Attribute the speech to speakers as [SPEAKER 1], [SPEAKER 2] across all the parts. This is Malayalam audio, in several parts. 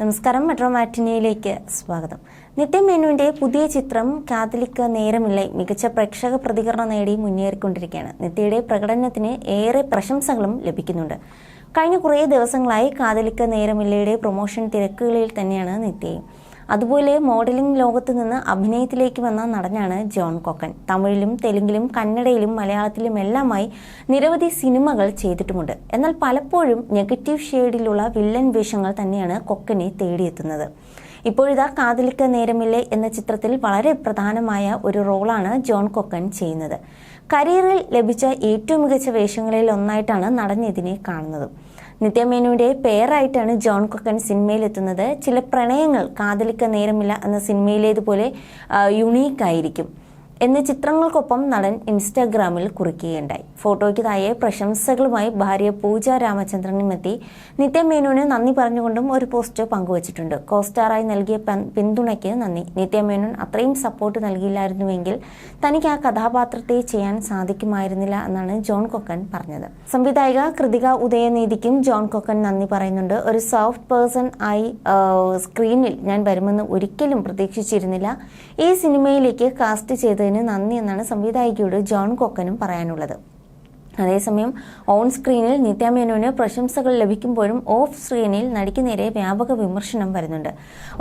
[SPEAKER 1] നമസ്കാരം മെട്രോ മാറ്റിനിയിലേക്ക് സ്വാഗതം. നിത്യമേനുവിന്റെ പുതിയ ചിത്രം കാതലിക്ക് നേരമില്ലേ മികച്ച പ്രേക്ഷക പ്രതികരണം നേടി മുന്നേറിക്കൊണ്ടിരിക്കുകയാണ്. നിത്യയുടെ പ്രകടനത്തിന് ഏറെ പ്രശംസകളും ലഭിക്കുന്നുണ്ട്. കഴിഞ്ഞ കുറേ ദിവസങ്ങളായി കാതലിക്ക് നേരമില്ലയുടെ പ്രൊമോഷൻ തിരക്കുകളിൽ തന്നെയാണ് നിത്യയും. അതുപോലെ മോഡലിംഗ് ലോകത്ത് നിന്ന് അഭിനയത്തിലേക്ക് വന്ന നടനാണ് ജോൺ കൊക്കൻ. തമിഴിലും തെലുങ്കിലും കന്നഡയിലും മലയാളത്തിലും എല്ലാമായി നിരവധി സിനിമകൾ ചെയ്തിട്ടുമുണ്ട്. എന്നാൽ പലപ്പോഴും നെഗറ്റീവ് ഷെയ്ഡിലുള്ള വില്ലൻ വേഷങ്ങൾ തന്നെയാണ് കൊക്കനെ തേടിയെത്തുന്നത്. ഇപ്പോഴിതാ കാതലിക്ക നേരമില്ലേ എന്ന ചിത്രത്തിൽ വളരെ പ്രധാനമായ ഒരു റോളാണ് ജോൺ കൊക്കൻ ചെയ്യുന്നത്. കരിയറിൽ ലഭിച്ച ഏറ്റവും മികച്ച വേഷങ്ങളിൽ ഒന്നായിട്ടാണ് നടൻ ഇതിനെ കാണുന്നത്. നിത്യമേനുവിന്റെ പേരായിട്ടാണ് ജോൺ കൊക്കൻ സിനിമയിലെത്തുന്നത്. ചില പ്രണയങ്ങൾ കാതലിക്ക നേരമില്ല എന്ന സിനിമയിലേതുപോലെ യുണീക്ക് ആയിരിക്കും. എന്ന് ചിത്രങ്ങൾക്കൊപ്പം നടൻ ഇൻസ്റ്റാഗ്രാമിൽ കുറിക്കുകയുണ്ടായി. ഫോട്ടോയ്ക്ക് താഴെ പ്രശംസകളുമായി ഭാര്യ പൂജ രാമചന്ദ്രനും എത്തി നിത്യമേനുവിന് നന്ദി പറഞ്ഞുകൊണ്ടും ഒരു പോസ്റ്റ് പങ്കുവച്ചിട്ടുണ്ട്. കോസ്റ്റാറായി നൽകിയ പിന്തുണയ്ക്ക് നന്ദി. നിത്യമേനോൻ അത്രയും സപ്പോർട്ട് നൽകിയില്ലായിരുന്നുവെങ്കിൽ തനിക്ക് ആ കഥാപാത്രത്തെ ചെയ്യാൻ സാധിക്കുമായിരുന്നില്ല എന്നാണ് ജോൺ കൊക്കൻ പറഞ്ഞത്. സംവിധായിക കൃതിക ഉദയനീതിക്കും ജോൺ കൊക്കൻ നന്ദി പറയുന്നുണ്ട്. ഒരു സോഫ്റ്റ് പേഴ്സൺ ആയി സ്ക്രീനിൽ ഞാൻ വരുമെന്ന് ഒരിക്കലും പ്രതീക്ഷിച്ചിരുന്നില്ല. ഈ സിനിമയിലേക്ക് കാസ്റ്റ് ചെയ്തതിന് നന്ദി എന്നാണ് സംവിധായികയോട് ജോൺ കൊക്കനും പറയാനുള്ളത്. അതേസമയം ഓൺ സ്ക്രീനിൽ നിത്യ മേനോന് പ്രശംസകൾ ലഭിക്കുമ്പോഴും ഓഫ് സ്ക്രീനിൽ നടിക്ക് നേരെ വ്യാപക വിമർശനം വരുന്നുണ്ട്.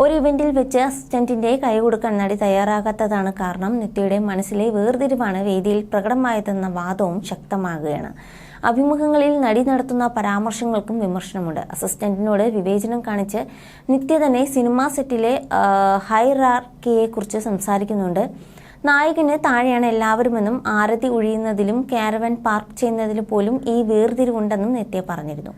[SPEAKER 1] ഒരു ഇവന്റിൽ വെച്ച് അസിസ്റ്റന്റിന്റെ കൈ കൊടുക്കാൻ നടി തയ്യാറാകാത്തതാണ് കാരണം നിത്യയുടെ മനസ്സിലെ വേർതിരിവാണ് വേദിയിൽ പ്രകടമായതെന്ന വാദവും ശക്തമാകുകയാണ്. അഭിമുഖങ്ങളിൽ നടി നടത്തുന്ന പരാമർശങ്ങൾക്കും വിമർശനമുണ്ട്. അസിസ്റ്റന്റിനോട് വിവേചനം കാണിച്ച് നിത്യ തന്നെ സിനിമാ സെറ്റിലെ ഹൈറാർക്കിയെക്കുറിച്ച് സംസാരിക്കുന്നുണ്ട്. നായകന് താഴെയാണ് എല്ലാവരുമെന്നും ആരതി ഒഴിയുന്നതിലും കാരവൻ പാർക്ക് ചെയ്യുന്നതിലും പോലും ഈ വേർതിരിവുണ്ടെന്നും നിത്യ പറഞ്ഞിരുന്നു.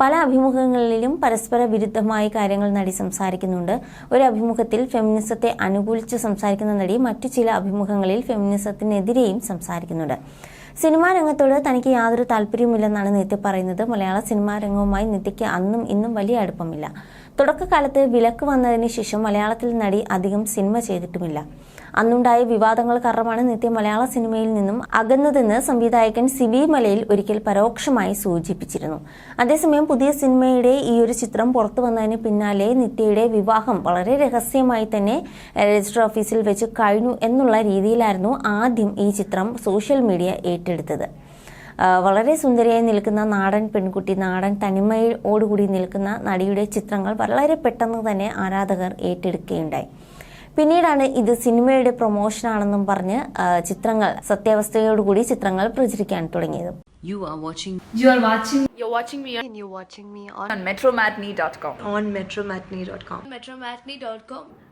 [SPEAKER 1] പല അഭിമുഖങ്ങളിലും പരസ്പര വിരുദ്ധമായ കാര്യങ്ങൾ നടി സംസാരിക്കുന്നുണ്ട്. ഒരു അഭിമുഖത്തിൽ ഫെമിനിസത്തെ അനുകൂലിച്ച് സംസാരിക്കുന്ന നടി മറ്റു ചില അഭിമുഖങ്ങളിൽ ഫെമിനിസത്തിനെതിരെയും സംസാരിക്കുന്നുണ്ട്. സിനിമാ രംഗത്തോട് തനിക്ക് യാതൊരു താല്പര്യവുമില്ലെന്നാണ് നിത്യ പറയുന്നത്. മലയാള സിനിമാ രംഗവുമായി നിത്യയ്ക്ക് അന്നും ഇന്നും വലിയ അടുപ്പമില്ല. തുടക്കകാലത്ത് വിലക്ക് വന്നതിന് ശേഷം മലയാളത്തിൽ നടി അധികം സിനിമ ചെയ്തിട്ടുമില്ല. അന്നുണ്ടായ വിവാദങ്ങൾ കാരണമാണ് നിത്യ മലയാള സിനിമയിൽ നിന്നും അകന്നതെന്ന് സംവിധായകൻ സിബി മലയിൽ ഒരിക്കൽ പരോക്ഷമായി സൂചിപ്പിച്ചിരുന്നു. അതേസമയം പുതിയ സിനിമയുടെ ഈ ഒരു ചിത്രം പുറത്തു വന്നതിന് പിന്നാലെ നിത്യയുടെ വിവാഹം വളരെ രഹസ്യമായി തന്നെ രജിസ്റ്റർ ഓഫീസിൽ വെച്ച് കഴിഞ്ഞു എന്നുള്ള രീതിയിലായിരുന്നു ആദ്യം ഈ ചിത്രം സോഷ്യൽ മീഡിയ ഏറ്റെടുത്തത്. വളരെ സുന്ദരിയായി നിൽക്കുന്ന നാടൻ പെൺകുട്ടി നാടൻ തനിമയോടുകൂടി നിൽക്കുന്ന നടിയുടെ ചിത്രങ്ങൾ വളരെ പെട്ടെന്ന് തന്നെ ആരാധകർ ഏറ്റെടുക്കുകയുണ്ടായി പിന്നീടാണ് ഇത് സിനിമയുടെ പ്രൊമോഷൻ ആണെന്നും പറഞ്ഞ് ചിത്രങ്ങൾ സത്യാവസ്ഥയോടുകൂടി ചിത്രങ്ങൾ പ്രചരിക്കാൻ തുടങ്ങിയത്
[SPEAKER 2] You are watching
[SPEAKER 3] You are watching
[SPEAKER 4] You're watching me and you're watching me on,
[SPEAKER 2] on metromatney.com.
[SPEAKER 4] on metromatney.com.
[SPEAKER 3] metromatney.com.